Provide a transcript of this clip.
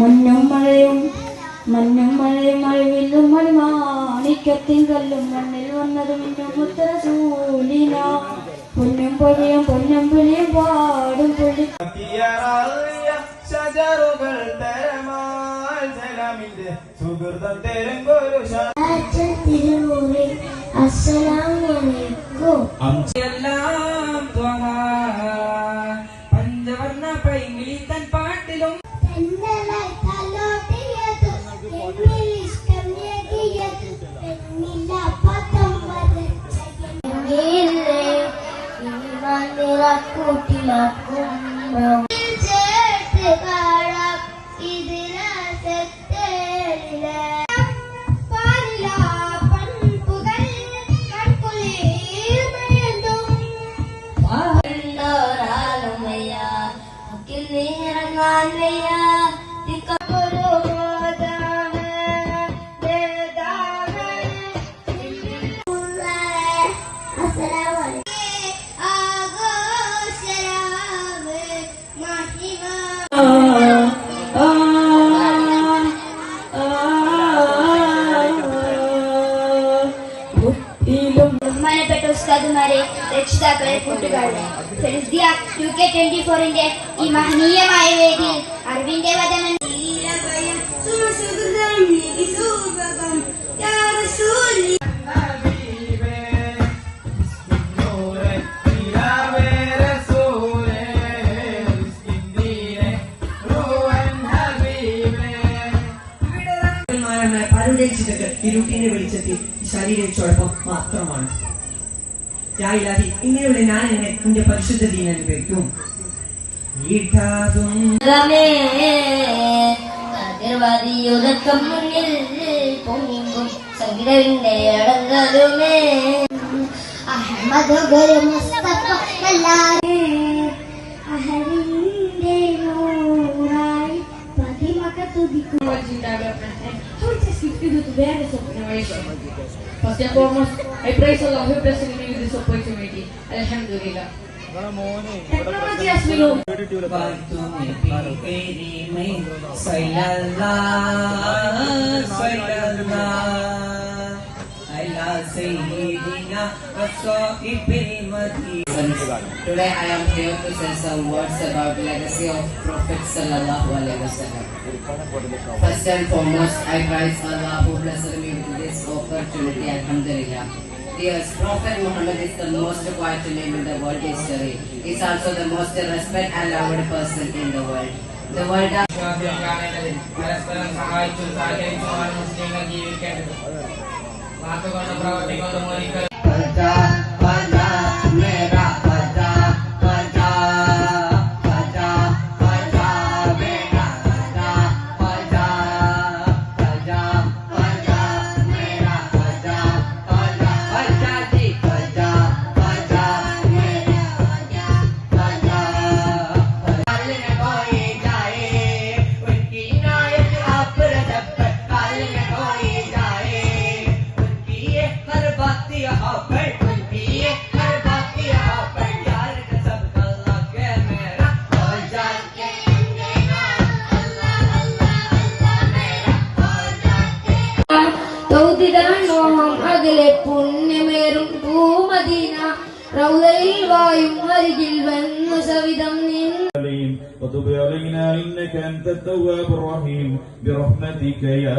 മഞ്ഞും മഴയും മഞ്ഞും മഴയും മഴവില്ലും മണിമാണിക്കത്തിൻ കല്ലും മണ്ണിൽ വന്നത് മിന്നും മുത്തരസൂലിന പൊന്നും പൊഴിയും പൊന്നും പുലിയും പാടും പുള്ളി ശജറുകൾ തരമാൽ ജലമിന്റെ സുഹൃതം തരുങ്കൊരു വന്നിറക്കൂട്ടിലാക്കും ചേർത്ത് കാണാം ഇതിലാസത്തേരിലെ പാലിലാ ബഹുമാനപ്പെട്ട ഉസ്താദുമാരെ രക്ഷിതാക്കളെ കൂട്ടുകാരെ. ടു കെ ട്വന്റി ഫോറിന്റെ ഈ മഹനീയമായ വേദിയിൽ അറിവിന്റെ വചനം ന്മാരാണ് പരദേശിതക്ക് ഇരുട്ടിനെ വെളിച്ചത്തിൽ ശരീരച്ചോടൊപ്പം മാത്രമാണ്. ജായിലാതി ഇങ്ങനെയുള്ള ഞാൻ എന്നെ എന്റെ പരിശുദ്ധ ദീൻ അനുഭവിക്കും അടങ്ങലുമേ Ahmed അഹരിന്റെ First and foremost, I praise Allah who blessed me with this opportunity. Alhamdulillah. Technology know Today I am here to say some words about the legacy of Prophet Sallallahu Alaihi Wasallam. First and foremost, I praise Allah who blessed me with this opportunity. Alhamdulillah. Yes, Prophet Muhammad is the most quiet name in the world history. He is also the most respected and loved person in the world. The world of Satu kata perawat. തൗതിടാൻ മോഹം അകലെ പുണ്യമേറും പൂമദീന റൗലയിൽ വായും അരികിൽ വന്നു സവിധം നിൻ عليم وتب علينا إنك أنت التواب الرحيم برحمتك يا